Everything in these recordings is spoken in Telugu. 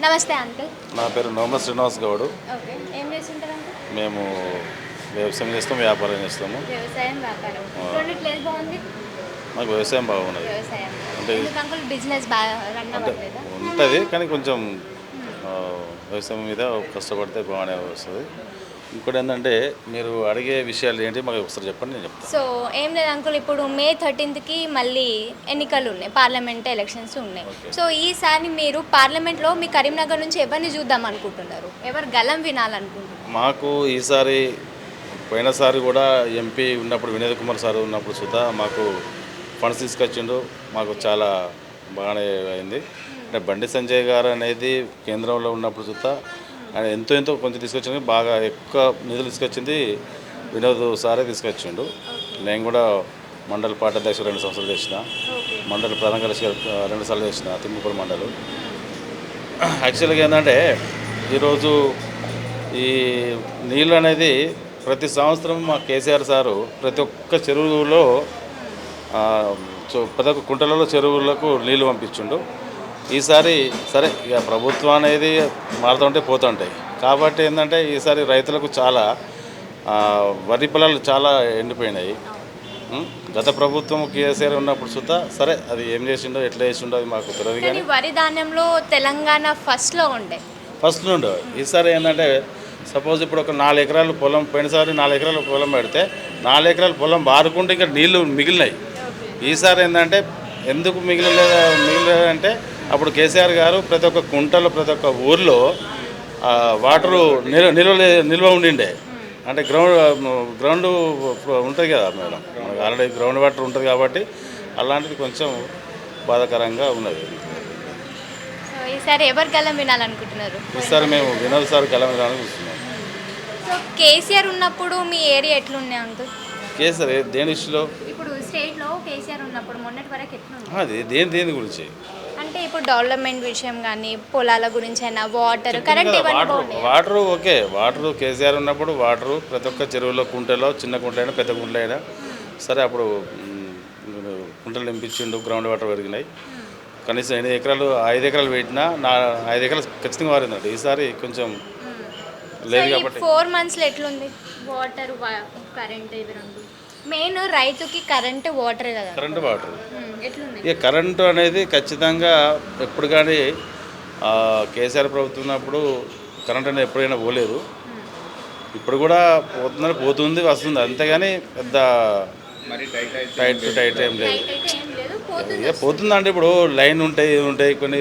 నమస్తే అంకుల్. నా పేరు నోమ శ్రీనివాస్ గౌడ్. ఓకే ఏం చేస్తుంటారు అంకుల్? మేము వ్యవసాయం చేస్తాం వ్యాపారం చేస్తాము. వ్యవసాయం వ్యాపారం. రెండిట్లో ఏది బాగుంది? మాకు వ్యవసాయం బాగున్నది. వ్యవసాయం. అంటే- ఎందుకు అంకుల్ బిజినెస్ బాగా రన్ అవ్వట్లేదా? ఉంటుంది కానీ కొంచెం వ్యవసాయం మీద కష్టపడితే బాగానే వస్తుంది. ఇంకోటి ఏంటంటే మీరు అడిగే విషయాలు ఏంటి? మాకు ఒకసారి చెప్పండి నేను చెప్తాను. సో ఏం లేదు అంకుల్. ఇప్పుడు మే థర్టీన్త్కి మళ్ళీ ఎన్నికలు ఉన్నాయి. పార్లమెంట్ ఎలక్షన్స్ ఉన్నాయి. సో ఈసారి మీరు పార్లమెంట్లో మీ కరీంనగర్ నుంచి ఎవరిని చూద్దాం అనుకుంటున్నారు? ఎవరు గలం వినాలనుకుంటున్నారు? మాకు ఈసారి పోయినసారి కూడా ఎంపీ ఉన్నప్పుడు వినోద్ కుమార్ సార్ ఉన్నప్పుడు సుధా మాకు ఫండ్స్ తీసుకొచ్చిండు. మాకు చాలా బాగానే అయింది. అంటే బండి సంజయ్ గారు అనేది కేంద్రంలో ఉన్నప్పుడు సుధా ఆయన ఎంతో ఎంతో కొంచెం తీసుకొచ్చింది బాగా ఎక్కువ నిధులు తీసుకొచ్చింది వినోద్ సారే తీసుకొచ్చిండు. నేను కూడా మండల పార్టీ రెండు సంవత్సరాలు చేసిన. మండల ప్రధాన కార్యదర్శి రెండు సార్లు చేసిన తిమ్ముపూర్ మండలం. యాక్చువల్గా ఏంటంటే ఈరోజు ఈ నీళ్ళు అనేది ప్రతి సంవత్సరం మా కేసీఆర్ సారు ప్రతి ఒక్క చెరువులో ప్రతి ఒక్క కుంటలలో చెరువులకు నీళ్ళు పంపించిండు. ఈసారి సరే ఇక ప్రభుత్వం అనేది మారుతుంటే పోతుంటాయి. కాబట్టి ఏంటంటే ఈసారి రైతులకు చాలా వరి పొలాలు చాలా ఎండిపోయినాయి? గత ప్రభుత్వం కేసీఆర్ ఉన్నప్పుడు సుతా సరే అది ఏం చేసిండో ఎట్లా చేసిండో అది మాకు తెలియదు కానీ కానీ వరి ధాన్యంలో తెలంగాణ ఫస్ట్లో ఉండే. ఫస్ట్ నుండి ఈసారి ఏంటంటే సపోజ్ ఇప్పుడు ఒక నాలుగు ఎకరాలు పొలం పోయినసారి నాలుగు ఎకరాలు పొలం పెడితే నాలుగు ఎకరాల పొలం బారుకుంటే ఇంకా నీళ్ళు మిగిలినాయి. ఈసారి ఏంటంటే ఎందుకు మిగిలిలేదు మిగిలిలేదంటే అప్పుడు కేసీఆర్ గారు ప్రతి ఒక్క కుంటలో ప్రతి ఒక్క ఊర్లో వాటరు నిల్వ నిల్వ నిల్వ ఉండిండే. అంటే గ్రౌండ్ గ్రౌండ్ ఉంటుంది కదా మేడం. మనకు ఆల్రెడీ గ్రౌండ్ వాటర్ ఉంటుంది కాబట్టి అలాంటిది కొంచెం బాధాకరంగా ఉన్నది. ఈసారి ఎవరు గలం వినాలనుకుంటున్నారు? ఈసారి మేము వినోద్ సార్ సో కేసీఆర్ ఉన్నప్పుడు మీ ఏరియా ఎట్లుండే అంకుల్? కేసరి దేని ఇష్యూలో ఇప్పుడు స్టేట్లో కేసీఆర్ ఉన్నప్పుడు మొన్నటి వరకు ఎట్లుంది అది దేని దేని గురించి? అంటే ఇప్పుడు డెవలప్మెంట్ విషయం కానీ పొలాల గురించి అయినా water current water okay water KCR ఉన్నప్పుడు వాటర్ ప్రతి ఒక్క చెరువులో కుంటలో చిన్న కుంటలైనా పెద్ద కుంటలైనా. సరే అప్పుడు కుంటలు నింపించిండు గ్రౌండ్ వాటర్ పెరిగినాయి. కనీసం ఎనిమిది ఎకరాలు ఐదు ఎకరాలు పెట్టినా నా ఐదు ఎకరాలు ఖచ్చితంగా మారిందండి ఈసారి కొంచెం లేదు కాబట్టి. ఫోర్ మంత్స్లో ఎట్లుంది? వాటర్ కరెంట్ ఇవి రెండు. మెయిన్ రైతుకి కరెంట్ వాటర్ కదా. Current water. ఇక కరెంటు అనేది ఖచ్చితంగా ఎప్పుడు కానీ ఆ, కేసీఆర్ ప్రభుత్వం ఉన్నప్పుడు కరెంట్ అనేది ఎప్పుడైనా పోలేదు. ఇప్పుడు కూడా పోతుందని పోతుంది వస్తుంది. అంతేగాని పెద్ద టైట్ టు టైట్ ఏం లేదు. లైట్ అయితే ఏం లేదు పోతుంది. ఇక పోతుందంటే ఇప్పుడు లైన్ ఉంటాయి ఉంటాయి కొన్ని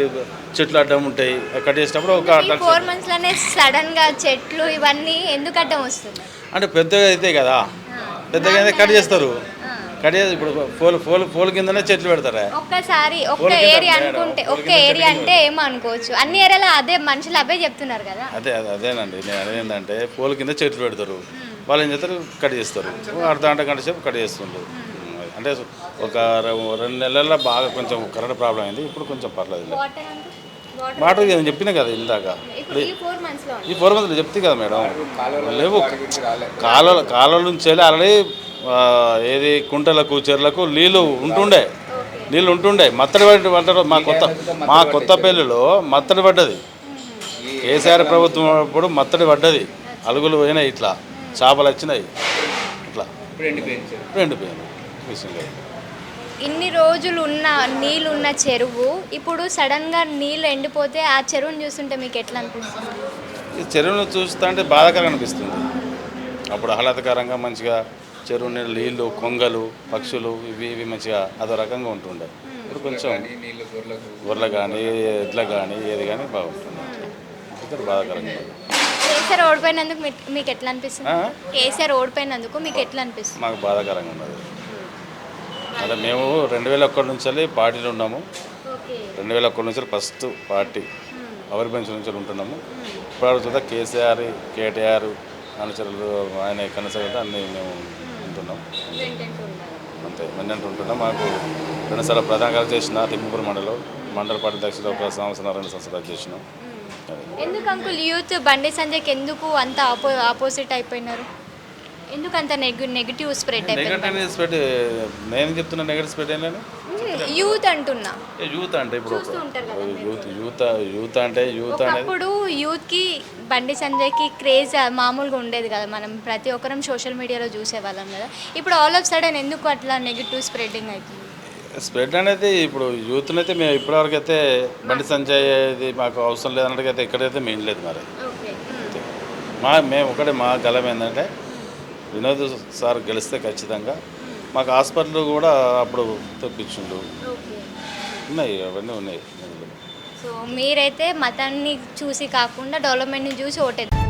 చెట్లు అడ్డం ఉంటాయి. కట్ చేసినప్పుడు ఒక ఫోర్ మంత్స్లోనే సడన్గా చెట్లు ఇవన్నీ ఎందుకు అడ్డం వస్తుంది అంటే పెద్దగా అయితే కదా. పెద్దగా కట్ చేస్తారు. కట్ చేసి ఇప్పుడు పోల్ పోల్ పోల్ కిందనే చెట్లు పెడతారా? ఒక్కసారి ఒక్క ఏరియా అనుకుంటే ఒక్క ఏరియా అంటే ఏమో అనుకోవచ్చు అన్ని ఏరియాలో అదే మనుషులు అవే చెప్తున్నారు కదా. అదే అదే అదేనండి. నేను అనేది ఏంటంటే పూల కింద చెట్లు పెడతారు. వాళ్ళు ఏం చేస్తారు? కట్ చేస్తారు. అర్ధ గంట గంట సేపు కట్ చేస్తుండ్రు. అంటే ఒక రెండు నెలల్లో బాగా కొంచెం కరెంట్ ప్రాబ్లం అయింది. ఇప్పుడు కొంచెం పర్లేదు. వాటర్ మాట నేను చెప్పిన కదా ఇందాక. ఇప్పుడు ఈ ఫోర్ మంత్స్లో ఈ ఫోర్ మంత్స్ చెప్తే కదా మేడం. లేవు. కాలువ కాలువల నుంచి వెళ్ళి ఆల్రెడీ ఏది కుంటలకు చెర్లకు నీళ్ళు ఉంటుండే. నీళ్ళు ఉంటుండే. మత్తడి పడి పడ్డ మా కొత్త మా కొత్త పెళ్ళిలో మత్తడి పడ్డది. కేసీఆర్ ప్రభుత్వం అప్పుడు మత్తడి పడ్డది. అలుగులు పోయినాయి ఇట్లా. చేపలు వచ్చినాయి. ఇట్లా. ఇప్పుడు ఎండిపోయింది ఇన్ని రోజులు ఉన్న నీళ్ళు ఉన్న చెరువు ఇప్పుడు సడన్గా నీళ్ళు ఎండిపోతే ఆ చెరువుని చూస్తుంటే మీకు ఎట్లా అనిపిస్తుంది? ఈ చెరువును చూస్తా అంటే బాధాకరంగా అనిపిస్తుంది. అప్పుడు ఆహ్లాదకరంగా మంచిగా చెరువు నీళ్ళు నీళ్ళు కొంగలు పక్షులు ఇవి ఇవి మంచిగా అదో రకంగా ఉంటుండే. ఇప్పుడు కొంచెం గొర్రెలు కానీ ఎడ్ల కానీ ఏది కానీ బాగుంటుంది. బాధాకరంగా ఉంది. కేసీఆర్ ఓడిపోయినందుకు మీకు ఎట్లా అనిపిస్తుంది? కేసీఆర్ ఓడిపోయినందుకు మీకు ఎట్లా అనిపిస్తుంది? మాకు బాధాకరంగా ఉన్నది. అదే మేము రెండు వేల ఒక్కటి నుంచి పార్టీలో ఉన్నాము. రెండు వేల ఒక్కటి నుంచి ఫస్ట్ పార్టీ. అవరి బెంచ్ నుంచి ఉంటున్నాము. ఇప్పుడు చూద్దా కేసీఆర్ కేటీఆర్ అనుచరులు ఆయన కనసాగంటే అన్నీ మేము ఉంటున్నాం అంతే వెన్నంటూ ఉంటున్నాం మాకు రెండుసార్లు ప్రధాన కార్యదర్శి చేసిన తిమ్మిపూర్ మండలం మండల పార్టీ అధ్యక్షుడు ఒక సంవత్సరం రెండు సంవత్సరాలు చేసినాం. ఎందుకు అంకుల్ యూత్ బండి సంజయ్కి ఎందుకు అంత ఆపో ఆపోజిట్ అయిపోయినారు? ఎందుకు అంత నెగ నెగిటివ్ స్ప్రెడ్ నెగటివ్ స్ప్రెడ్ నేను చెప్తున్నా నెగటివ్ స్ప్రెడ్ ఏం లేదు యూత్ అంటున్నా. యూత్ అంటే ఇప్పుడు యూత్ యూత్ యూత్ అంటే యూత్ అనేది ఒకప్పుడు యూత్కి బండి సంజయ్కి క్రేజ్ మామూలుగా ఉండేది కదా. మనం ప్రతి ఒక్కరం సోషల్ మీడియాలో చూసేవాళ్ళం కదా. ఇప్పుడు ఆల్ ఆఫ్ సడన్ ఎందుకు అట్లా నెగిటివ్ స్ప్రెడ్డింగ్ అవుతుంది స్ప్రెడ్ అనేది ఇప్పుడు యూత్ని అయితే మేము ఇప్పటివరకు అయితే బండి సంజయ్ ఇది మాకు అవసరం లేదన్నట్టుగా అయితే ఎక్కడైతే మేము లేదు మరి. మా మేము ఒకటే మా గలం ఏంటంటే వినోద్ సార్ గెలిస్తే ఖచ్చితంగా. మాకు హాస్పిటల్ కూడా అప్పుడు తెప్పించిండు. ఉన్నాయి అవన్నీ ఉన్నాయి. సో మీరైతే మతాన్ని చూసి కాకుండా డెవలప్మెంట్ని చూసి ఓటేద్దాం.